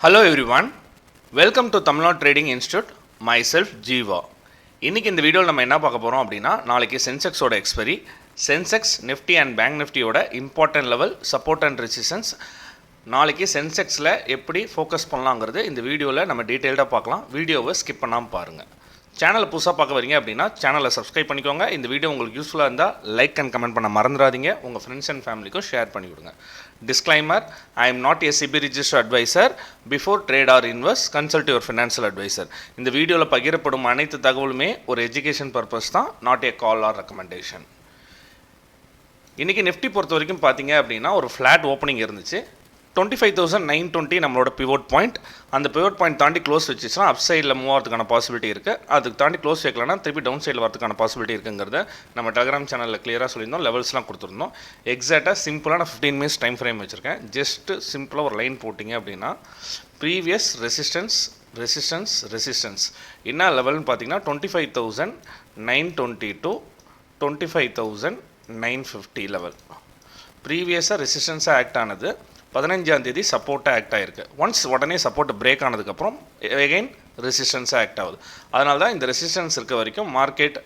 Hello everyone welcome to Tamil Nadu trading institute myself Jeeva இன்றைக்கி இந்த வீடியோவில் நம்ம என்ன பார்க்க போகிறோம் அப்படின்னா நாளைக்கு சென்செக்ஸோட expiry Sensex Nifty and bank நிஃப்டியோட important level support and resistance நாளைக்கு சென்செக்ஸில் எப்படி ஃபோக்கஸ் பண்ணலாங்கிறது இந்த வீடியோவில் நம்ம டீட்டெயில்டாக பார்க்கலாம். வீடியோவை ஸ்கிப் பண்ணாமல் பாருங்கள் சேனலை புதுசாக பார்க்க வரீங்க அப்படின்னா சேனலை சப்ஸ்கிரைப் பண்ணிக்கோங்க. இந்த வீடியோ உங்களுக்கு யூஸ்ஃபுல்லாக இருந்தால் லைக் அண்ட் கமெண்ட் பண்ண மறந்துடாதீங்க. உங்கள் ஃப்ரெண்ட்ஸ் அண்ட் ஃபேமிலிக்கும் ஷேர் பண்ணிவிடுங்க disclaimer I am not a SEBI register advisor before trade or invest consult your financial advisor இந்த வீடியோவில் பகிரப்படும் அனைத்து தகவலுமே ஒரு எஜுகேஷன் பர்பஸ் தான் not a call or recommendation இன்றைக்கி நிஃப்டி பொறுத்த வரைக்கும் பார்த்தீங்க அப்படின்னா ஒரு ஃப்ளாட் ஓப்பனிங் இருந்துச்சு. Twenty five thousand nine twenty நம்மளோட பிவோட் பாயிண்ட் அந்த பிவோட் பாயிண்ட் தாண்டி க்ளோஸ் வச்சுச்சுன்னா அப் சைடில் மூவ் ஆகிறதுக்கான பாசிபிலிட்டி இருக்குது அதுக்கு தாண்டி க்ளோஸ் வைக்கலன்னா திருப்பி டவுன் சைடில் வரதுக்கான பாசிபிலிட்டி இருக்குங்கிறத நம்ம டெலகிராம் சேனலில் கிளியராக சொல்லியிருந்தோம். லெவல்ஸ்லாம் கொடுத்துருந்தோம். எக்ஸாக்டாக சிம்பிளான ஃபிஃப்டீன் மினிட்ஸ் டைம் ஃப்ரேம் வச்சுருக்கேன். ஜஸ்ட்டு சிம்பிளாக ஒரு லைன் போட்டிங்க அப்படின்னா ப்ரீவியஸ் ரெசிஸ்டன்ஸ் ரெசிஸ்டன்ஸ் ரெசிஸ்டன்ஸ் என்ன லெவல்னு பார்த்தீங்கன்னா twenty five thousand nine twenty to twenty five thousand nine fifty level ப்ரீவியஸாக ரெசிஸ்டன்ஸாக ஆக்ட் ஆனது பதினஞ்சாம் தேதி சப்போர்ட்டாக ஆக்ட் ஆகிருக்கு ஒன்ஸ் உடனே சப்போர்ட் பிரேக் ஆனதுக்கப்புறம் எகைன் ரெசிஸ்டன்ஸாக ஆக்ட் ஆகுது. அதனால தான் இந்த ரெசிஸ்டன்ஸ் இருக்க வரைக்கும் மார்க்கெட்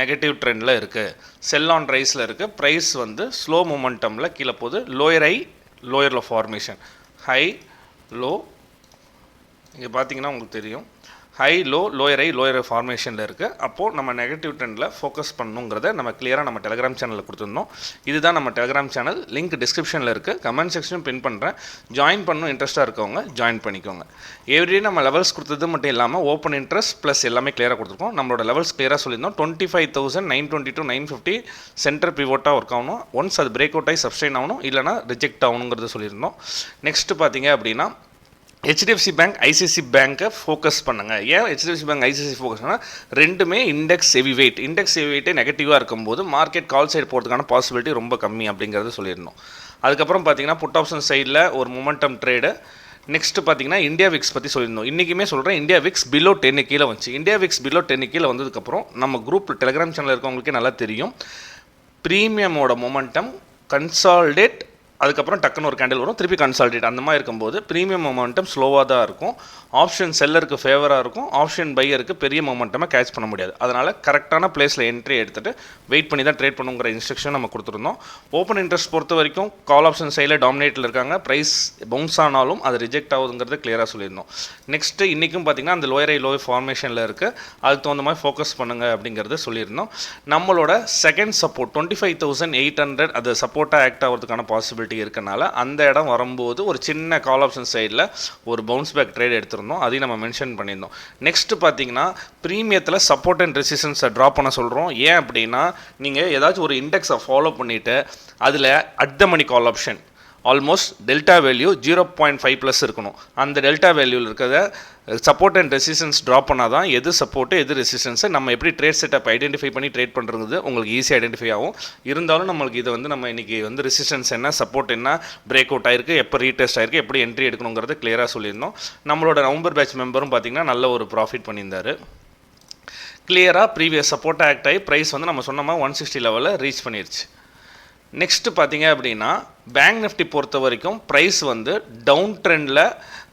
நெகட்டிவ் ட்ரெண்டில் இருக்குது செல் ஆன் ரைஸில் இருக்குது ப்ரைஸ் வந்து ஸ்லோ மூமெண்டமில் கீழே போகுது. லோயர் ஐ லோயரில் ஃபார்மேஷன் ஹை லோ இங்கே பார்த்தீங்கன்னா உங்களுக்கு தெரியும். High low lower high lower ஃபார்மேஷனில் இருக்குது அப்போது நம்ம நெகட்டிவ் ட்ரெண்டில் ஃபோக்கஸ் பண்ணணுங்கிறத நம்ம கிளியராக நம்ம டெலிகிராம் சேனலில் கொடுத்துருந்தோம். இதுதான் நம்ம டெலிகிராம் சேனல் லிங்க் டிஸ்கிரிப்ஷனில் இருக்குது கமெண்ட் செக்ஷனும் பின் பண்ணுறேன் ஜாயின் பண்ணணும் இன்ட்ரெஸ்ட்டாக இருக்கவங்க ஜாயின் பண்ணிக்கோங்க. எவ்ரிடே நம்ம லெவல்ஸ் கொடுத்தது மட்டும் இல்லாமல் ஓப்பன் இன்ட்ரெஸ்ட் ப்ளஸ் எல்லாமே கிளியராக கொடுத்துருக்கோம். நம்மளோட லெவல்ஸ் கிளியராக சொல்லியிருந்தோம். Twenty five thousand nine twenty to nine fifty centre பிவோட்டாக work ஆகணும். ஒன்ஸ் அது பிரேக் அவுட் ஆகி சப்ஸ்டைன் ஆகணும் இல்லைனா ரிஜெக்ட் ஆகணுங்கிறத சொல்லியிருந்தோம். நெக்ஸ்ட் பார்த்தீங்க அப்படின்னா ஹெச்டிஎஃப்சி பேங்க் ஐசிசி பேங்க்கை ஃபோக்கஸ் பண்ணுங்கள் ஏன் ஹெச்டிஎஃப்சி பேங்க் ஐசிசி ஃபோக்கஸ் ரெண்டுமே index heavy weight index heavy வெயிட்டே நெகட்டிவாக இருக்கும்போது மார்க்கெட் கால் சைடு போகிறதுக்கான பாசிபிலிட்டி ரொம்ப கம்மி அப்படிங்கிறத சொல்லியிருந்தோம் அதுக்கப்புறம் பார்த்தீங்கன்னா புட் ஆப்ஷன் சைடில் ஒரு மொமெண்டம் ட்ரேடு நெக்ஸ்ட் பார்த்தீங்கன்னா இந்தியா விக்ஸ் பற்றி சொல்லியிருந்தோம் இன்றைக்குமே சொல்கிறேன் இந்தியா விக்ஸ் பிலோ டென்னு கீழே வந்துச்சு. இந்தியா விக்ஸ் பிலோ டென்னு கீழே வந்ததுக்கப்புறம் நம்ம குரூப் டெலிகிராம் சேனல் இருக்கவங்களுக்கே நல்லா தெரியும். ப்ரீமியமோட மொமெண்டம் கன்சால்டேட் அதுக்கப்புறம் டக்குன்னு ஒரு கேண்டில் வரும். திருப்பி கன்சால்டேட் அந்த மாதிரி இருக்கும்போது ப்ரீமியம் மொமெண்டம் ஸ்லோவாக தான் இருக்கும். ஆப்ஷன் செல்லருக்கு ஃபேவராக இருக்கும். ஆப்ஷன் பையருக்கு பெரிய மொமெண்டமாக கேட்ச் பண்ண முடியாது. அதனால் கரெக்டான பிளேஸில் என்ட்ரி எடுத்துகிட்டு வெயிட் பண்ணி தான் ட்ரேட் பண்ணுங்கிற இன்ஸ்ட்ரக்ஷன் நம்ம கொடுத்துருந்தோம். ஓப்பன் இன்ட்ரெஸ்ட் பொறுத்த வரைக்கும் கால் ஆப்ஷன் சைடில் டாமினேட்டில் இருக்காங்க. ப்ரைஸ் பவுன்ஸ் ஆனாலும் அது ரிஜெக்ட் ஆகுதுங்கிறது கிளியராக சொல்லியிருந்தோம். நெக்ஸ்ட்டு இன்றைக்கும் பார்த்தீங்கன்னா அந்த லோயர் ஐ லோயர் ஃபார்மேஷனில் இருக்குது அதுக்கு தகுந்த மாதிரி ஃபோக்கஸ் பண்ணுங்கள் அப்படிங்கிறத சொல்லியிருந்தோம். நம்மளோட second support twenty five thousand eight hundred அது சப்போர்ட்டாக ஆக்ட் ஆகிறதுக்கான பாசிபிலிட்டி இருக்கனால அந்த இடம் வரும்போது ஒரு சின்ன கால் ஆப்ஷன் சைடில் ஒரு பவுன்ஸ் பேக் ட்ரேட் எடுத்திருந்தோம். அதையும் நம்ம மென்ஷன் பண்ணியிருந்தோம். நெக்ஸ்ட் பார்த்தீங்கன்னா ப்ரீமியத்தில் சப்போர்ட் அண்ட் ரெசிஸ்டன்ஸை ட்ராப் பண்ண சொல்கிறோம் ஏன் அப்படின்னா நீங்கள் ஏதாச்சும் ஒரு இண்டெக்ஸை ஃபாலோ பண்ணிவிட்டு அதில் at the money call option almost delta value zero point five plus இருக்கணும். அந்த டெல்டா வேல்யூவில் இருக்கிறத சப்போர்ட் அண்ட் ரெசிஸ்டன்ஸ் ட்ராப் பண்ணால் தான் எது சப்போர்ட்டு எது ரெசிஸ்டன்ஸை நம்ம எப்படி ட்ரேட் செட்டப் ஐடென்டிஃபை பண்ணி ட்ரேட் பண்ணுறது உங்களுக்கு ஈஸியாக ஐடென்டிஃபை ஆகும். இருந்தாலும் நம்மளுக்கு இதை வந்து நம்ம இன்றைக்கி வந்து ரெசிஸ்டன்ஸ் என்ன சப்போர்ட் என்ன பிரேக் அவுட் ஆயிருக்கு எப்போ ரீடெஸ்ட் ஆயிருக்கு எப்படி என்ட்ரி எடுக்கணுங்கிறத கிளியராக சொல்லியிருந்தோம். நம்மளோட நவம்பர் பேட்ச் மெம்பரும் பார்த்திங்கன்னா நல்ல ஒரு ப்ராஃபிட் பண்ணியிருந்தார். கிளியராக ப்ரீவியஸ் சப்போர்ட் ஆக்ட் ஆகி ப்ரைஸ் வந்து நம்ம சொன்னோமா ஒன் சிக்ஸ்டி லெவலில் ரீச் பண்ணிருச்சு. நெக்ஸ்ட்டு பார்த்தீங்க அப்படின்னா பேங்க் நிஃப்டி பொறுத்த வரைக்கும் ப்ரைஸ் வந்து டவுன் ட்ரெண்டில்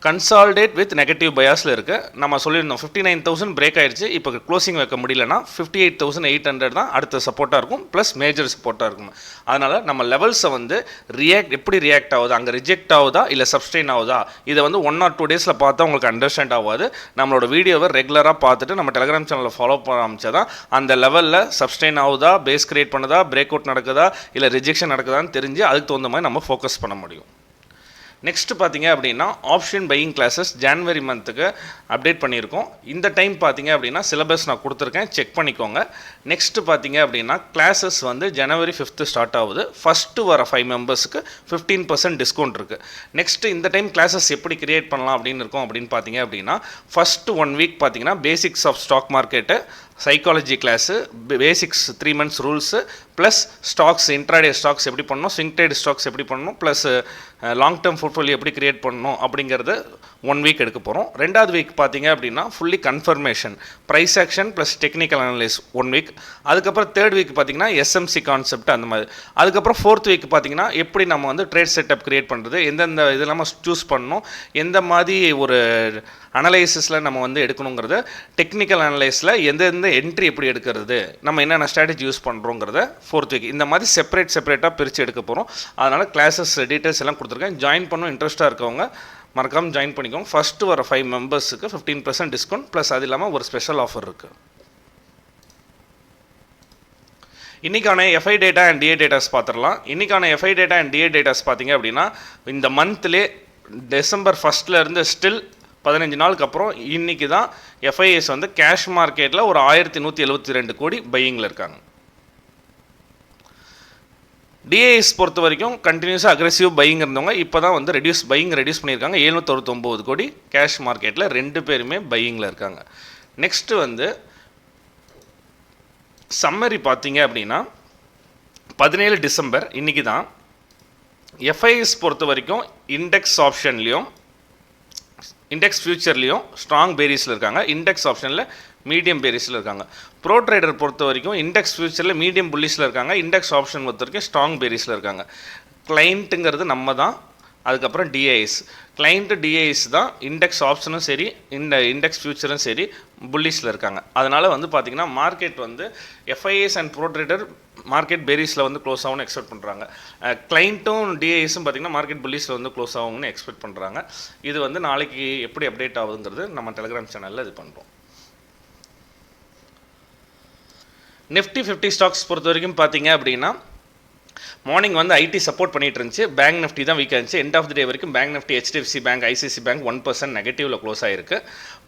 கன்சால்டேட் வித் நெகட்டிவ் பயாஸில் இருக்குது நம்ம சொல்லியிருந்தோம் ஃபிஃப்டி நைன் தௌசண்ட் பிரேக் ஆயிடுச்சு இப்போ க்ளோசிங் வைக்க முடியலன்னா fifty eight thousand eight hundred தான் அடுத்த சப்போர்ட்டாக இருக்கும் ப்ளஸ் மேஜர் சப்போர்ட்டாக இருக்கும். அதனால் நம்ம லெவல்ஸை வந்து ரியாக்ட் எப்படி ரியாக்ட் ஆகுது? அங்கே ரிஜெக்ட் ஆகுதா? இல்லை சப்ஸ்டெயின் ஆகுதா? இதை வந்து ஒன் ஆர் டூ டேஸில் பார்த்தா உங்களுக்கு அண்டர்ஸ்டாண்ட் ஆகாது. நம்மளோட வீடியோவை ரெகுலராக பார்த்துட்டு நம்ம டெலிகிராம் சேனலில் ஃபாலோ பண்ண ஆரம்பிச்சா தான் அந்த லெவலில் சப்ஸ்டெயின் ஆகுதா? பேஸ் கிரியேட் பண்ணுதா? பிரேக் அவுட் நடக்குதா? இல்லை ரிஜெக்ஷன் நடக்குதான்னு தெரிஞ்சு அதுக்கு தகுந்த மாதிரி நம்ம ஃபோக்கஸ் பண்ண முடியும். நெக்ஸ்ட் பார்த்தீங்க அப்படின்னா ஆப்ஷன் பையிங் கிளாஸஸ் ஜான்வரி மந்த்துக்கு அப்டேட் பண்ணியிருக்கோம். இந்த டைம் பார்த்தீங்க அப்படின்னா சிலபஸ் நான் கொடுத்துருக்கேன். செக் பண்ணிக்கோங்க. நெக்ஸ்ட் பார்த்தீங்க அப்படின்னா கிளாஸஸ் வந்து ஜனவரி ஃபிஃப்த்து ஸ்டார்ட் ஆகுது. ஃபஸ்ட்டு வர ஃபைவ் மெம்பர்ஸுக்கு ஃபிஃப்டீன் பர்சன்ட் டிஸ்கவுண்ட் இருக்குது நெக்ஸ்ட்டு இந்த டைம் கிளாஸஸ் எப்படி கிரியேட் பண்ணலாம் அப்படின்னு இருக்கோம் அப்படின்னு பார்த்தீங்க அப்படின்னா ஃபஸ்ட்டு ஒன் வீக் பார்த்தீங்கன்னா basics of stock market psychology class basics three months rules plus stocks intraday stocks எப்படி பண்ணணும் ஸ்விங் ட்ரேட் ஸ்டாக்ஸ் எப்படி பண்ணணும் ப்ளஸ் லாங் டேர்ம் போர்ட்ஃபோலியோ எப்படி கிரியேட் பண்ணணும் அப்படிங்கிறத ஒன் வீக் எடுக்க போகிறோம் ரெண்டாவது வீக் பார்த்தீங்க அப்படின்னா fully confirmation price action plus technical analyse one week அதுக்கப்புறம் தேர்ட் வீக் பார்த்தீங்கன்னா எஸ்எம்சி கான்செப்ட் அந்த மாதிரி. அதுக்கப்புறம் ஃபோர்த் வீக் பார்த்தீங்கன்னா எப்படி நம்ம வந்து ட்ரேட் செட்டப் கிரியேட் பண்ணுறது எந்தெந்த இது நம்ம சூஸ் பண்ணணும் எந்த மாதிரி ஒரு அனலைசிஸில் நம்ம வந்து எடுக்கணுங்கிறத டெக்னிக்கல் அனலைஸில் எந்தெந்த என்ட்ரி எப்படி எடுக்கிறது நம்ம என்னென்ன ஸ்ட்ராட்டஜி யூஸ் பண்ணுறோங்கிறத ஃபோர்த் வீக் இந்த மாதிரி செப்பரேட் செப்பரேட்டாக பிரித்து எடுக்க போகிறோம் அதனால் கிளாஸஸ் டீட்டெயில்ஸ் எல்லாம் கொடுத்துருக்கேன். ஜாயின் பண்ணும் இன்ட்ரெஸ்ட்டாக இருக்கவங்க மறக்காமல் ஜாயின் பண்ணிக்கோங்க. ஃபஸ்ட்டு வர ஃபைவ் மெம்பர்ஸுக்கு ஃபிஃப்டீன் பர்சன்ட் டிஸ்கவுண்ட் ப்ளஸ் அது இல்லாமல் ஒரு ஸ்பெஷல் ஆஃபர் இருக்குது இன்றைக்கான FII data and DII datas பார்த்துடலாம். இன்றைக்கான FII data and DII datas பார்த்தீங்க அப்படின்னா இந்த மந்த்லே டிசம்பர் ஃபஸ்ட்டில் இருந்து ஸ்டில் பதினஞ்சு நாளுக்கு அப்புறம் இன்றைக்கி தான் எஃப்ஐஎஸ் வந்து கேஷ் மார்க்கெட்டில் ஒரு ஆயிரத்தி நூற்றி எழுபத்தி ரெண்டு கோடி பையிங்கில் இருக்காங்க. டிஏஎஸ் பொறுத்த வரைக்கும் கண்டினியூஸாக அக்ரெசிவ் பையிங் இருந்தவங்க இப்போ தான் வந்து ரெடியூஸ் பையிங் ரெடியூஸ் பண்ணியிருக்காங்க. எழுநூத்தொருத்தொம்பது கோடி கேஷ் மார்க்கெட்டில் ரெண்டு பேருமே பையிங்கில் இருக்காங்க. நெக்ஸ்ட்டு வந்து சம்மரி பார்த்தீங்க அப்படின்னா பதினேழு டிசம்பர் இன்றைக்கி தான் எஃப்ஐஎஸ் பொறுத்த வரைக்கும் இண்டெக்ஸ் ஆப்ஷன்லேயும் இண்டெக்ஸ் ஃபியூச்சர்லேயும் ஸ்ட்ராங் பேரிஸில் இருக்காங்க. இண்டெக்ஸ் ஆப்ஷனில் மீடியம் பேரிஸில் இருக்காங்க. ப்ரோ ட்ரேடர் பொறுத்த வரைக்கும் இண்டெக்ஸ் ஃபியூச்சரில் மீடியம் புள்ளிஸில் இருக்காங்க. இண்டெக்ஸ் ஆப்ஷன் பொறுத்த வரைக்கும் ஸ்ட்ராங் பேரிஸில் இருக்காங்க. கிளைண்ட்டுங்கிறது நம்ம தான். அதுக்கப்புறம் டிஐஎஸ் கிளைண்ட்டு டிஐஎஸ் தான் இண்டெக்ஸ் ஆப்ஷனும் சரி இந்த இண்டெக்ஸ் ஃபியூச்சரும் சரி புல்லிஷில் இருக்காங்க. அதனால் வந்து பார்த்திங்கன்னா மார்க்கெட் வந்து FIIs and pro trader market பேரிஸில் வந்து க்ளோஸ் ஆகும்னு எக்ஸ்பெக்ட் பண்ணுறாங்க கிளைண்ட்டும் டிஐஎஸும் பார்த்திங்கன்னா மார்க்கெட் புல்லிஸில் வந்து க்ளோஸ் ஆகும்னு எக்ஸ்பெக்ட் பண்ணுறாங்க இது வந்து நாளைக்கு எப்படி அப்டேட் ஆகுதுங்கிறது நம்ம டெலிகிராம் சேனலில் இது பண்ணுறோம் நிஃப்டி ஃபிஃப்டி ஸ்டாக்ஸ் பொறுத்த வரைக்கும் பார்த்தீங்க அப்படின்னா மார்னிங் வந்து ஐடி சப்போர்ட் பண்ணிட்டு இருந்துச்சு. பேங்க் நிஃப்டி தான் வீக்காக இருந்துச்சு. எண்ட் ஆஃப் த டே வரைக்கும் bank Nifty HDFC bank ICICI bank one percent நெகட்டிவில் close ஆயிருக்கு.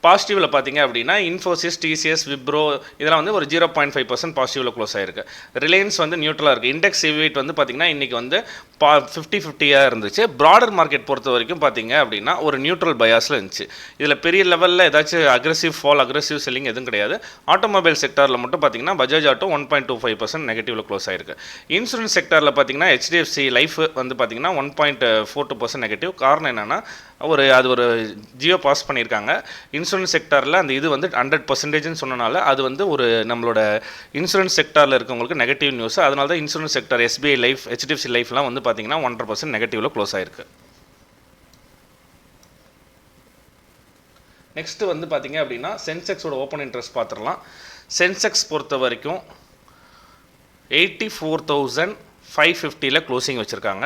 பாசிட்டிவில் பார்த்தீங்க அப்படின்னா இன்ஃபோசிஸ் டிசிஎஸ் விப்ரோ இதெல்லாம் வந்து ஒரு ஜீரோ பாயிண்ட் ஃபைவ் பர்சன்ட் பாசிட்டிவில் க்ளோஸ் ஆயிருக்கு. ரிலையன்ஸ் வந்து நியூட்ரலாக இருக்குது இண்டெக்ஸ் சிவிட் வந்து பார்த்தீங்கன்னா இன்றைக்கி வந்து பா ஃபிஃப்டி ஃபிஃப்டியாக இருந்துச்சு. ப்ராடர் மார்க்கெட் பொறுத்த வரைக்கும் பார்த்தீங்க அப்படின்னா ஒரு நியூட்ரல் பயாஸில் இருந்துச்சு. இதில் பெரிய லெவலில் ஏதாச்சும் அக்ரெசிவ் ஃபால் அக்ரெசிவ் செல்லிங் எதுவும் கிடையாது. ஆட்டோமொபைல் செக்டாரில் மட்டும் பார்த்தீங்கன்னா Bajaj auto one point two five percent நெகட்டிவில் close ஆயிருக்கு. இன்சூரன்ஸ் செக்டாரில் பார்த்தீங்கன்னா பார்த்தீங்கன்னா ஹெச்டிஎஃப்சி லைஃப் வந்து பார்த்தீங்கன்னா one point four two percent negative காரணம் என்னென்னா ஒரு அது ஒரு ஜியோ பாஸ் பண்ணியிருக்காங்க. இன்சூரன்ஸ் செக்டாரில் அந்த இது வந்து ஹண்ட்ரட் பர்சன்டேஜ்னு சொன்னனால அது வந்து ஒரு நம்மளோட இன்சூரன்ஸ் செக்டாரில் இருக்கவங்களுக்கு நெகட்டிவ் நியூஸ் அதனால தான் insurance sector SBI life HDFC லைஃப்லாம் வந்து பார்த்தீங்கன்னா ஒன்றரை பர்சன்ட் நெகட்டிவில் க்ளோஸ் ஆயிருக்கு. நெக்ஸ்ட்டு வந்து பார்த்தீங்க அப்படின்னா சென்செக்ஸோட ஓப்பன் இன்ட்ரெஸ்ட் பார்த்துடலாம். சென்செக்ஸ் பொறுத்த வரைக்கும் எயிட்டி ஃபோர் தௌசண்ட் ஃபைவ் ஃபிஃப்டியில் க்ளோசிங் வச்சுருக்காங்க.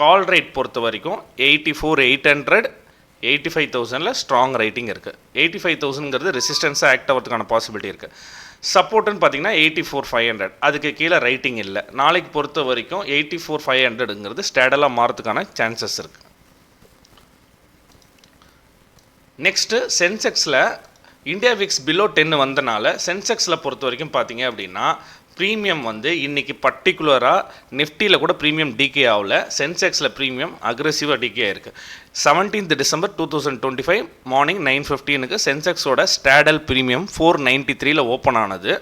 கால் ரேட் பொறுத்த வரைக்கும் eighty four eight hundred eighty five தௌசண்டில் strong writing இருக்குது எயிட்டி ஃபைவ் தௌசண்ட்ங்கிறது ரெசிஸ்டன்ஸாக ஆக்ட் ஆகிறதுக்கான பாசிபிலிட்டி இருக்குது சப்போர்ட்டுன்னு பார்த்தீங்கன்னா எயிட்டி ஃபோர் ஃபைவ் ஹண்ட்ரட் அதுக்கு கீழே ரைட்டிங் இல்லை. நாளைக்கு பொறுத்த வரைக்கும் எயிட்டி ஃபோர் ஃபைவ் ஹண்ட்ரடுங்கிறது ஸ்டேடலாக மாறதுக்கான சான்சஸ் இருக்குது நெக்ஸ்ட்டு சென்செக்ஸில் இந்தியா விக்ஸ் பிலோ டென் வந்தனால சென்செக்ஸில் பொறுத்த வரைக்கும் பார்த்தீங்க அப்படின்னா ப்ரீமியம் வந்து இன்றைக்கி பர்டிகுலராக நிஃப்டியில் கூட ப்ரீமியம் டிகே ஆகல. சென்செக்ஸில் ப்ரீமியம் அக்ரெசிவாக டிகே ஆயிருக்கு. Seventeenth December two thousand twenty five morning nine ஃபிஃப்டீனுக்கு சென்செக்ஸோட ஸ்டாடல் ப்ரீமியம் ஃபோர் நைன்ட்டி த்ரீல ஓப்பன் ஆனது.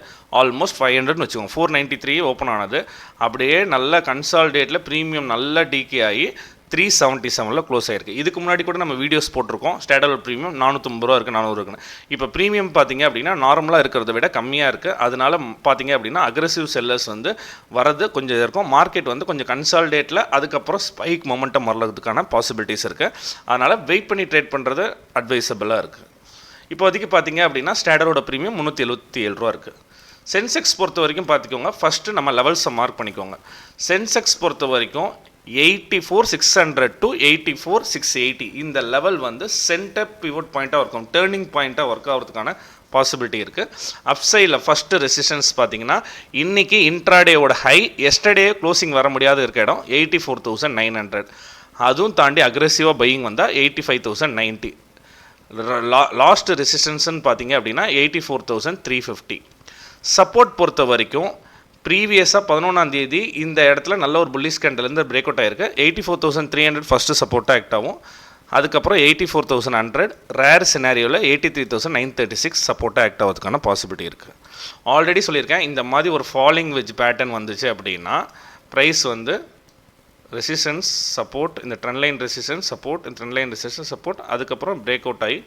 ஆல்மோஸ்ட் ஃபைவ் ஹண்ட்ரட்னு வச்சுக்கோங்க. ஃபோர் நைன்ட்டி த்ரீ ஓப்பன் ஆனது. அப்படியே நல்ல கன்சால்டேட்டில் ப்ரீமியம் நல்லா டிகே ஆகி த்ரீ செவன்ட்டி செவனில் க்ளோஸ் ஆயிருக்கு. இதுக்கு முன்னாடி கூட நம்ம வீடியோஸ் போட்டிருக்கோம். ஸ்டேடல் ப்ரீமியம் நானூற்றம்பது ரூபா இருக்குது நானூறு இருக்குன்னு இப்போ ப்ரீமியம் பார்த்தீங்க அப்படின்னா நார்மலாக இருக்கிறத விட கம்மியாக இருக்குது அதனால பார்த்தீங்க அப்படின்னா அக்ரெசிவ் செல்லர்ஸ் வந்து வரது கொஞ்சம் இருக்கும். மார்க்கெட் வந்து கொஞ்சம் கன்சால்டேட்டில் அதுக்கப்புறம் ஸ்பைக் மொமெண்டம் வரதுக்கான பாசிபிலிட்டிஸ் இருக்குது அதனால் வெயிட் பண்ணி ட்ரேட் பண்ணுறது அட்வைசபிளாக இருக்குது இப்போதைக்கு பார்த்தீங்க அப்படின்னா ஸ்டேடரோட ப்ரீமியம் முந்நூற்றி எழுபத்தி ஏழு ரூபா இருக்குது சென்செக்ஸ் பொறுத்த வரைக்கும் பார்த்துக்கோங்க ஃபஸ்ட்டு நம்ம லெவல்ஸை மார்க் பண்ணிக்கோங்க. சென்செக்ஸ் பொறுத்த வரைக்கும் eighty four six hundred to eighty four six eighty இந்த லெவல் வந்து சென்டர் பிவோட் பாயிண்ட்டாக இருக்கும் டேர்னிங் பாயிண்ட்டாக ஒர்க் ஆகிறதுக்கான பாசிபிலிட்டி இருக்குது அப்சைடில் ஃபஸ்ட்டு ரெசிஸ்டன்ஸ் பார்த்தீங்கன்னா இன்றைக்கி இன்ட்ராடேவோட ஹை எஸ்டர்டே க்ளோசிங் வர முடியாத இருக்க இடம் eighty four thousand nine hundred அதுவும் தாண்டி அக்ரெசிவாக பையிங் வந்தால் எயிட்டி ஃபைவ் தௌசண்ட் நைன்ட்டி லா லாஸ்ட் ரெசிஸ்டன்ஸ்னு பார்த்தீங்க அப்படின்னா eighty four thousand three fifty support பொறுத்த வரைக்கும் ப்ரீவியஸாக பதினொன்றாம் தேதி இந்த இடத்துல நல்ல ஒரு புல்லி கேண்டலேருந்து பிரேக் அவுட் ஆயிருக்கு. Eighty four thousand three hundred first சப்போர்ட்டாக ஆக்ட் ஆகும். அதுக்கப்புறம் eighty four thousand hundred rare சினாரியோவில் eighty three thousand nine thirty six சப்போர்ட்டாக ஆக்ட் ஆகிறதுக்கான பாசிபிலிட்டி இருக்குது ஆல்ரெடி சொல்லியிருக்கேன் இந்த மாதிரி ஒரு ஃபாலிங் வெஜ் பேட்டர்ன் வந்துச்சு அப்படின்னா ப்ரைஸ் வந்து ரெசிஸ்டன்ஸ் சப்போர்ட் இந்த ட்ரெண்ட் லைன் ரெசிஸ்டன்ஸ் சப்போர்ட் இந்த ட்ரெண்ட் லைன் ரெசிஸ்டன்ஸ் சப்போர்ட் அதுக்கப்புறம் பிரேக் அவுட் ஆகி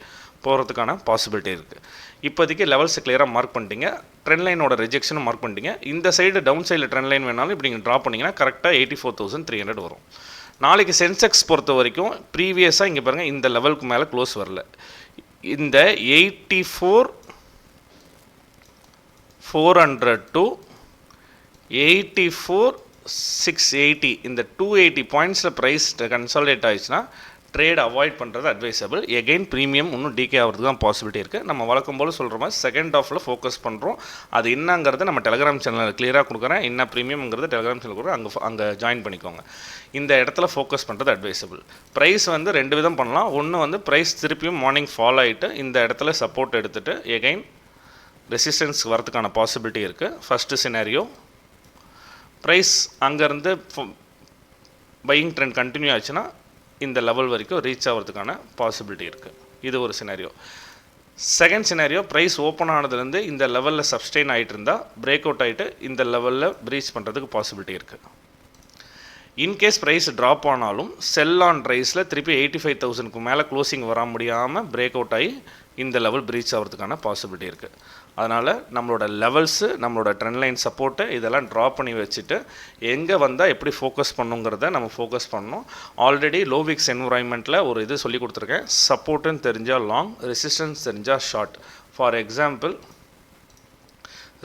போகிறதுக்கான பாசிபிலிட்டி இருக்குது இப்போதைக்கு லெவல்ஸை கிளியராக மார்க் பண்ணிட்டீங்க. ட்ரெண்ட் லைனோட ரிஜெக்ஷனும் மார்க் பண்ணிட்டீங்க. இந்த சைடு டவுன் சைடில் ட்ரெண்ட் லைன் வேணாலும் இப்படி நீங்கள் ட்ராப் பண்ணிங்கன்னா கரெக்டாக eighty four thousand three hundred வரும். நாளைக்கு சென்செக்ஸ் பொறுத்த வரைக்கும் ப்ரீவியஸாக இங்கே பாருங்கள் இந்த லெவலுக்கு மேலே க்ளோஸ் வரல. இந்த eighty four four hundred to eighty four six eighty இந்த டூ எயிட்டி பாயிண்ட்ஸில் ப்ரைஸ் கன்சால்டேட் ஆயிடுச்சுன்னா ட்ரேட் அவாய்ட் பண்ணுறது அட்வைசபிள் எகெயின் ப்ரீமியம் இன்னும் டிகே ஆகிறதுக்கு தான் பாசிபிலிட்டி இருக்குது நம்ம வழக்கம் போல் சொல்கிற மாதிரி செகண்ட் ஆஃபில் ஃபோக்கஸ் பண்ணுறோம் அது என்னங்கிறத நம்ம டெலிகிராம் சேனலில் கிளியராக கொடுக்குறேன். என்ன ப்ரீமியம்ங்கிறத டெலிகிராம் சேனல் கொடுக்குறேன். அங்கே அங்கே ஜாயின் பண்ணிக்கோங்க. இந்த இடத்துல ஃபோக்கஸ் பண்ணுறது அட்வைசபிள் ப்ரைஸ் வந்து ரெண்டு விதம் பண்ணலாம். ஒன்று வந்து ப்ரைஸ் திருப்பியும் மார்னிங் ஃபாலோ ஆகிட்டு இந்த இடத்துல சப்போர்ட் எடுத்துகிட்டு எகைன் ரெசிஸ்டன்ஸ் வரதுக்கான பாசிபிலிட்டி இருக்குது ஃபஸ்ட்டு சினாரியோ ப்ரைஸ் அங்கேருந்து பையிங் ட்ரெண்ட் கண்டினியூ ஆச்சுன்னா இந்த லெவல் வரைக்கும் ரீச் ஆகிறதுக்கான பாசிபிலிட்டி இருக்குது இது ஒரு scenario second scenario price open ஆனதுலேருந்து இந்த லெவலில் சப்ஸ்டெயின் ஆகிட்டு இருந்தால் பிரேக் அவுட் ஆகிட்டு இந்த லெவலில் ப்ரீச் பண்ணுறதுக்கு பாசிபிலிட்டி இருக்குது இன்கேஸ் ப்ரைஸ் ட்ராப் ஆனாலும் செல் ஆன் ப்ரைஸில் திருப்பி எயிட்டி ஃபைவ் தௌசண்ட்க்கு மேலே க்ளோசிங் வர முடியாமல் பிரேக் அவுட் ஆகி இந்த லெவல் ப்ரீச் ஆகிறதுக்கான பாசிபிலிட்டி இருக்குது அதனால் நம்மளோட லெவல்ஸு நம்மளோட ட்ரெண்ட் லைன் சப்போர்ட்டு இதெல்லாம் ட்ரா பண்ணி வச்சுட்டு எங்கே வந்தால் எப்படி ஃபோக்கஸ் பண்ணுங்கிறத நம்ம ஃபோக்கஸ் பண்ணணும். ஆல்ரெடி லோவிக்ஸ் என்வரான்மெண்ட்டில் ஒரு இது சொல்லி கொடுத்துருக்கேன். சப்போர்ட்டுன்னு தெரிஞ்சால் லாங் ரெசிஸ்டன்ஸ் தெரிஞ்சால் ஷார்ட் ஃபார் எக்ஸாம்பிள்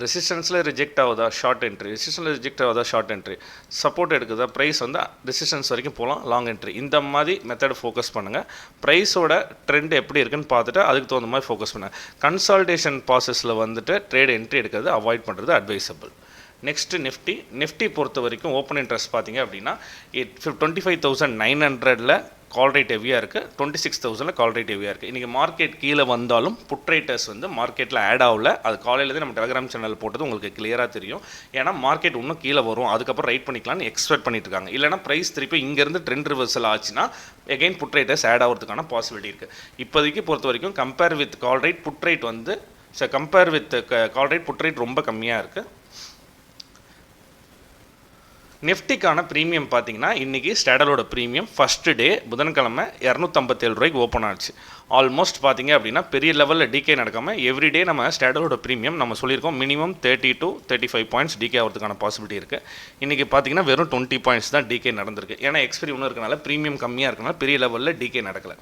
ரெசிஸ்டன்ஸில் ரிஜெக்ட் ஆகுதா? ஷார்ட் என்ட்ரி ரெசிஸ்டன்ஸில் ரிஜெக்ட் ஆகுதா? ஷார்ட் என்ட்ரி சப்போர்ட் எடுக்குதா? ப்ரைஸ் வந்து ரெசிஸ்டன்ஸ் வரைக்கும் போகலாம். லாங் என்ட்ரி இந்த மாதிரி மெத்தட் ஃபோக்கஸ் பண்ணுங்கள் ப்ரைஸோட ட்ரெண்ட் எப்படி இருக்குன்னு பார்த்துட்டு அதுக்கு தகுந்த மாதிரி ஃபோக்கஸ் பண்ணுங்கள் கன்சால்டேஷன் ப்ராசஸில் வந்துட்டு ட்ரேட் என்ட்ரி எடுக்கிறது அவாய்ட் பண்ணுறது அட்வைசபிள் நெக்ஸ்ட்டு நிஃப்டி நிஃப்டி பொறுத்த வரைக்கும் ஓப்பன் இன்ட்ரெஸ்ட் பார்த்தீங்க அப்படின்னா it twenty five thousand nine ஹண்ட்ரடில் கால் ரேட் ஹெவியாக இருக்குது டுவெண்ட்டி சிக்ஸ் தௌசண்டில் கால் ரேட் ஹெவியாக இருக்குது இன்றைக்கி மார்க்கெட் கீழே வந்தாலும் புட்ரைட்டர்ஸ் வந்து மார்க்கெட்டில் ஆட் ஆகல. அது காலையிலேருந்து நம்ம டெலகிராம் சேனல் போட்டது உங்களுக்கு கிளியராக தெரியும். ஏன்னா மார்க்கெட் இன்னும் கீழே வரும். அதுக்கப்புறம் ரைட் பண்ணிக்கலாம்னு எக்ஸ்பெக்ட் பண்ணிட்டு இருக்காங்க. இல்லைனா ப்ரைஸ் திருப்பி இங்கேருந்து ட்ரெண்ட் ரிவர்சல் ஆச்சுன்னா எகைன் புட்ரேட்டர்ஸ் ஆட் ஆகிறதுக்கான பாசிபிலிட்டி இருக்குது இப்போதைக்கு பொறுத்த வரைக்கும் compare with call rate put rate வந்து compare with call rate put rate ரொம்ப கம்மியாக இருக்குது நிஃப்டிக்கான ப்ரீமியம் பார்த்தீங்கன்னா இன்றைக்கி ஸ்டேடலோட ப்ரீமியம் ஃபஸ்ட்டு டே புதன்கிழமை இரநூத்தம்பத்தேழு ரூபாய்க்கு ஓப்பன் ஆச்சு. ஆல்மோஸ்ட் பார்த்தீங்க அப்படின்னா பெரிய லெவலில் டிகே நடக்காமல் எவ்ரிடே நம்ம ஸ்டேடலோட ப்ரீமியம் நம்ம சொல்லியிருக்கோம். Minimum thirty to thirty five points decay ஆகிறதுக்கான பாசிபிலிட்டி இருக்குது இன்றைக்கி பார்த்தீங்கன்னா வெறும் டுவெண்ட்டி பாயிண்ட்ஸ் தான் டிகே நடந்திருக்கு. ஏன்னா எக்ஸ்பிரி ஒன்று இருக்கனால ப்ரீமியம் கம்மியாக இருக்கனால பெரிய லெவலில் டிகே நடக்கலை.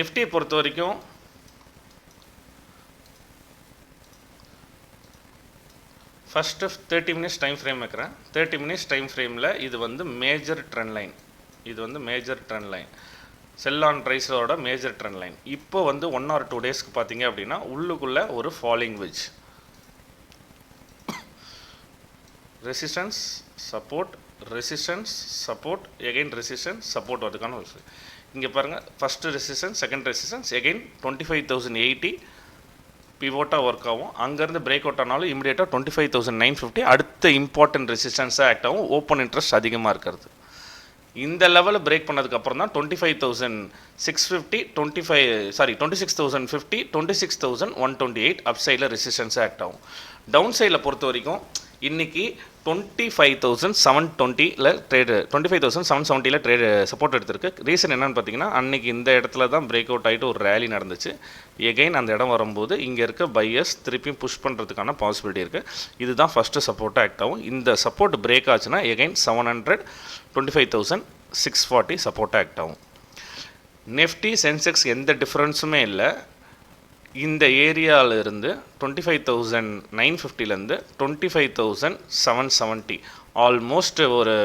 நிஃப்டியை பொறுத்த வரைக்கும் first thirty minutes time frame வைக்கிறேன். தேர்ட்டி மினிட்ஸ் டைம் ஃப்ரேமில் இது வந்து மேஜர் ட்ரெண்ட் லைன் இது வந்து major trend line sell on ப்ரைஸோட major trend line இப்போ வந்து ஒன் ஆர் டூ டேஸ்க்கு பார்த்தீங்க அப்படின்னா உள்ளுக்குள்ளே ஒரு falling wedge resistance support resistance support again resistance support வரதுக்கான ஒரு இங்கே பாருங்கள் first resistance second resistance again twenty five thousand eighty பிவோட்டாக work ஆகும் அங்கேருந்து பிரேக் அவுட் ஆனாலும் இமீடியட்டாக twenty five thousand nine fifty அடுத்த இம்பார்ட்டன்ட் ரெசிஸ்டன்ஸாக ஆக்ட் ஆகும் ஓப்பன் இன்ட்ரெஸ்ட் அதிகமாக இருக்கிறது. இந்த லெவலில் பிரேக் பண்ணதுக்கப்புறம் தான் twenty five thousand six fifty twenty five sorry twenty six thousand fifty twenty six thousand one twenty eight up சைடில் ரெசிஸ்டன்ஸாக ஆக்ட் ஆகும். டவுன் சைடில் பொறுத்த வரைக்கும் இன்றைக்கி டுவெண்ட்டி ஃபைவ் தௌசண்ட் செவன் டுவெண்ட்டியில் trade twenty five thousand seven செவன்ட்டியில் trade support எடுத்திருக்கு. Reason என்னென்னு பார்த்தீங்கன்னா அன்றைக்கி இந்த இடத்துல தான் பிரேக் அவுட் ஆகிட்டு ஒரு ரேலி நடந்துச்சு. எகைன் அந்த இடம் வரும்போது இங்கே இருக்க பையர்ஸ் திருப்பியும் புஷ் பண்ணுறதுக்கான பாசிபிலிட்டி இருக்குது இதுதான் ஃபஸ்ட்டு சப்போர்ட்டாக ஆக்ட் ஆகும். இந்த சப்போர்ட் பிரேக் ஆச்சுன்னா again seven hundred twenty five thousand six forty சப்போர்ட்டாக ஆக்ட் ஆகும். நெஃப்டி சென்செக்ஸ் எந்த டிஃப்ரென்ஸுமே இல்லை. இந்த ஏரியாவில் இருந்து twenty five thousand nine ஃபிஃப்டிலேருந்து twenty five thousand seven seventy almost ஒரு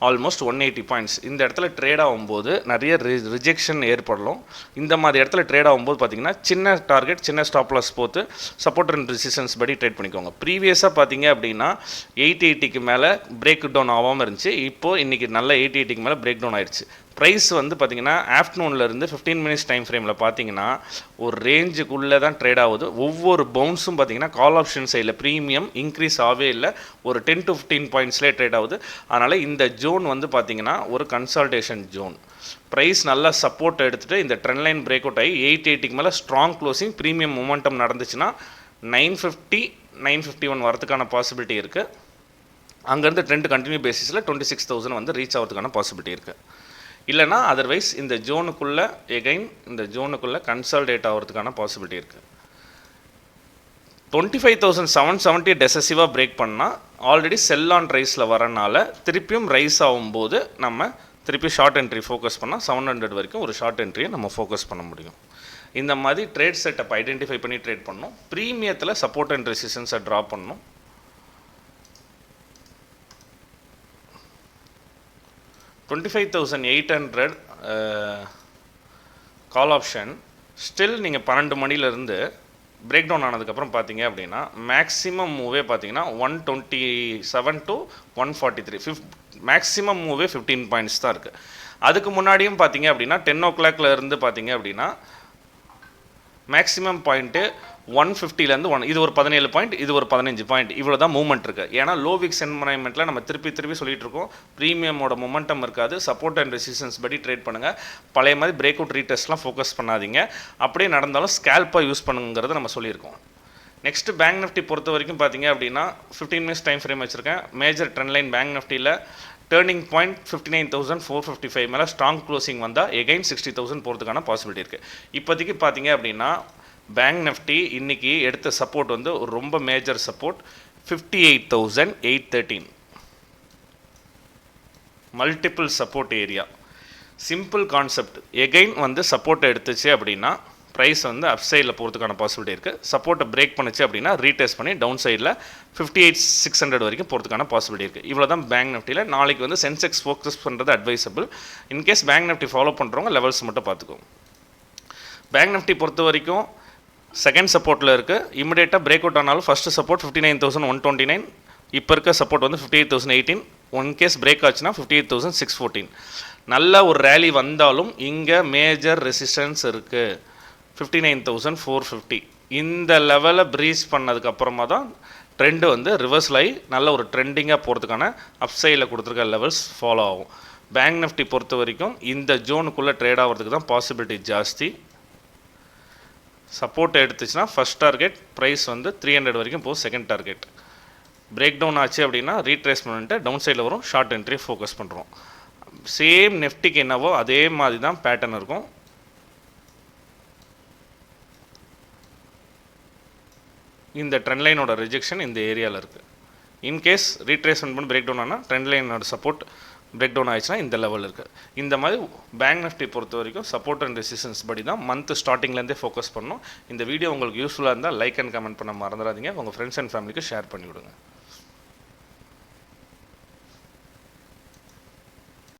ஆல்மோஸ்ட் ஒன் எயிட்டி பாயிண்ட்ஸ் இந்த இடத்துல ட்ரேட் ஆகும்போது நிறைய ரி ரிஜெக்ஷன் ஏற்படலாம். இந்த மாதிரி இடத்துல ட்ரேட் ஆகும்போது பார்த்தீங்கன்னா சின்ன டார்கெட் சின்ன ஸ்டாப் போத்து போட்டு சப்போர்ட் அண்ட் ரெசிஸ்டன்ஸ் படி ட்ரேட் பண்ணிக்கோங்க. ப்ரீவியஸாக பார்த்தீங்க அப்படின்னா எயிட்டி எயிட்டிக்கு மேலே பிரேக் டவுன் ஆகாமல் இருந்துச்சு. இப்போது இன்றைக்கி நல்ல எயிட்டி எயிட்டிக்கு மேலே பிரேக் டவுன் ஆயிடுச்சு ப்ரைஸ் வந்து பார்த்தீங்கன்னா ஆஃப்டர்நூன்லேருந்து ஃபிஃப்டீன் மினிட்ஸ் டைம் ஃப்ரேமில் பார்த்தீங்கன்னா ஒரு ரேஞ்சுக்குள்ளே தான் ட்ரேட் ஆகுது. ஒவ்வொரு பவுன்ஸும் பார்த்தீங்கன்னா கால் ஆப்ஷன் சைடில் ப்ரீமியம் இன்க்ரீஸ் ஆகவே இல்லை. ஒரு டென் டு ஃபிஃப்டீன் பாயிண்ட்ஸ்லேயே ட்ரேட் ஆகுது. அதனால் இந்த ஜோன் வந்து பார்த்தீங்கன்னா ஒரு கன்சல்டேஷன் ஜோன் ப்ரைஸ் நல்லா சப்போர்ட் எடுத்துகிட்டு இந்த ட்ரெண்ட் லைன் பிரேக் அவுட் ஆகி எயிட் எயிட்டிக்கு மேலே ஸ்ட்ராங் க்ளோசிங் ப்ரீமியம் மூமெண்டம் நடந்துச்சுன்னா nine fifty nine fifty one வரதுக்கான பாசிபிலிட்டி இருக்குது அங்கேருந்து ட்ரெண்ட் கண்டினியூ பேசிஸில் டுவெண்ட்டி சிக்ஸ் தௌசண்ட் வந்து ரீச் ஆகிறதுக்கான பாசிபிலிட்டி இருக்குது இல்லைனா அதர்வைஸ் இந்த ஜோனுக்குள்ளே எகைன் இந்த ஜோனுக்குள்ளே கன்சல்டேட் ஆகிறதுக்கான பாசிபிலிட்டி இருக்குது twenty five thousand seven seventy டெசசிவாக break பண்ணால் ஆல்ரெடி செல் ஆன் ரைஸில் வரனால திருப்பியும் ரைஸ் ஆகும்போது நம்ம திருப்பி ஷார்ட் என்ட்ரி ஃபோக்கஸ் பண்ணால் செவன் ஹண்ட்ரட் வரைக்கும் ஒரு ஷார்ட் என்ட்ரியை நம்ம ஃபோக்கஸ் பண்ண முடியும். இந்த மாதிரி ட்ரேட் செட்டப் ஐடென்டிஃபை பண்ணி ட்ரேட் பண்ணணும் ப்ரீமியத்தில் சப்போர்ட் அண்ட் ரெசிஸ்டன்ஸை ட்ரா பண்ணணும் twenty five thousand eight hundred call option still நீங்கள் பன்னெண்டு மணிலேருந்து பிரேக் டவுன் ஆனதுக்கப்புறம் பார்த்தீங்க அப்படின்னா மேக்ஸிமம் மூவே பார்த்தீங்கன்னா one twenty seven to one forty three fifty maximum move fifteen points தான் இருக்குது அதுக்கு முன்னாடியும் பார்த்தீங்க அப்படின்னா டென் ஓ கிளாக்ல இருந்து பார்த்தீங்க அப்படின்னா மேக்ஸிமம் பாயிண்ட்டு ஒன் ஃபிஃப்டிலேருந்து ஒன் இது ஒரு பதினேழு பாயிண்ட் இது ஒரு பதினஞ்சு பாயிண்ட் இவ்வளோ தான் மூவ்மெண்ட் இருக்குது ஏன்னா லோ விக்ஸ் என்வரன்மெண்ட்டில் நம்ம திருப்பி திருப்பி சொல்லிட்டு இருக்கோம். ப்ரீமியமோட மொமெண்டம் இருக்காது. சப்போர்ட் அண்ட் ரெசிஸ்டன்ஸ் படி ட்ரேட் பண்ணுங்கள் பழைய மாதிரி பிரேக் அவுட் ரீடெஸ்ட்லாம் ஃபோக்கஸ் பண்ணாதீங்க. அப்படியே நடந்தாலும் ஸ்கேல்ப்பாக யூஸ் பண்ணுங்கிறத நம்ம சொல்லியிருக்கோம். நெக்ஸ்ட் பேங்க் நிஃப்டி பொறுத்த வரைக்கும் பார்த்தீங்க அப்படின்னா ஃபிஃப்டீன் மினிட்ஸ் டைம் ஃப்ரேம் வச்சுருக்கேன். மேஜர் ட்ரெண்ட் லைன் பேங்க் நிஃப்டியில் turning point fifty nine thousand four fifty five மேலே ஸ்ட்ராங் க்ளோசிங் வந்தால் எகைன் சிக்ஸ்டி தௌசண்ட் போகிறதுக்கான பாசிபிலிட்டி இருக்குது இப்போதைக்கு பார்த்தீங்க அப்படின்னா பேங்க் நிஃப்டி இன்றைக்கி எடுத்த சப்போர்ட் வந்து ஒரு ரொம்ப major support fifty eight thousand eight thirteen multiple support area simple concept again வந்து சப்போர்ட்டை எடுத்துச்சு அப்படின்னா ப்ரைஸ் வந்து அப் சைடில் போகிறதுக்கான பாசிபிலிட்டி இருக்குது சப்போர்ட்டை பிரேக் பண்ணுச்சு அப்படின்னா ரீடெஸ்ட் பண்ணி டவுன் சைடில் ஃபிஃப்டி எயிட் சிக்ஸ் ஹண்ட்ரட் வரைக்கும் போகிறதுக்கான பாசிபிலிட்டி இருக்குது இவ்வளோ தான் பேங்க் நிஃப்டியில் நாளைக்கு வந்து சென்செக்ஸ் ஃபோக்கஸ் பண்ணுறது advisable in case bank Nifty follow பண்ணுறவங்க லெவல்ஸ் மட்டும் பார்த்துக்கோங்க பேங்க் நிஃப்டி பொறுத்த வரைக்கும் செகண்ட் சப்போர்ட்டில் இருக்குது இமிடியேட்டாக பிரேக் அவுட் ஆனாலும் first support fifty nine thousand one twenty nine இப்போ இருக்க சப்போர்ட் வந்து fifty eight thousand eighteen one case break ஆச்சுன்னா fifty eight thousand six fourteen நல்ல ஒரு ரேலி வந்தாலும் இங்கே மேஜர் ரெசிஸ்டன்ஸ் இருக்குது fifty nine thousand four fifty இந்த லெவலை ப்ரீஸ் பண்ணதுக்கப்புறமா தான் ட்ரெண்டு வந்து ரிவர்ஸில் ஆகி நல்ல ஒரு ட்ரெண்டிங்காக போகிறதுக்கான அப்சைடில் கொடுத்துருக்க லெவல்ஸ் ஃபாலோ ஆகும். பேங்க் நிஃப்டி பொறுத்த வரைக்கும் இந்த ஜோனுக்குள்ளே ட்ரேட் ஆகிறதுக்கு தான் பாசிபிலிட்டி ஜாஸ்தி. சப்போர்ட் எடுத்துச்சுன்னா ஃபஸ்ட் டார்கெட் ப்ரைஸ் வந்து த்ரீ ஹண்ட்ரட் வரைக்கும் போகும் செகண்ட் டார்கெட் பிரேக் டவுன் ஆச்சு அப்படின்னா ரீட்ரேஸ் பண்ணிட்டு டவுன் சைடில் வரும் ஷார்ட் என்ட்ரி ஃபோக்கஸ் பண்ணுறோம் சேம் நெஃப்டிக்கு என்னவோ அதே மாதிரி தான் பேட்டர்ன் இருக்கும். இந்த ட்ரெண்ட் லைனோட ரிஜெக்ஷன் இந்த ஏரியாவில் இருக்குது இன்கேஸ் ரீட்ரேஸ்மெண்ட் பண்ணி பிரேக் டவுன் ஆனால் ட்ரெண்ட் லைனோட சப்போர்ட் பிரேக் டவுன் ஆயிடுச்சுன்னா இந்த லெவல் இருக்குது இந்த மாதிரி பேங்க் நிஃப்டி பொறுத்த வரைக்கும் சப்போர்ட் அண்ட் ரெசிஸ்டன்ஸ் படி தான் மந்த் ஸ்டார்டிங்லேருந்தே ஃபோக்கஸ் பண்ணணும். இந்த வீடியோ உங்களுக்கு யூஸ்ஃபுல்லாக இருந்தால் லைக் அண்ட் கமெண்ட் பண்ண மறந்துடாதீங்க. உங்கள் ஃப்ரெண்ட்ஸ் அண்ட் ஃபேமிலிக்கு ஷேர் பண்ணி விடுங்க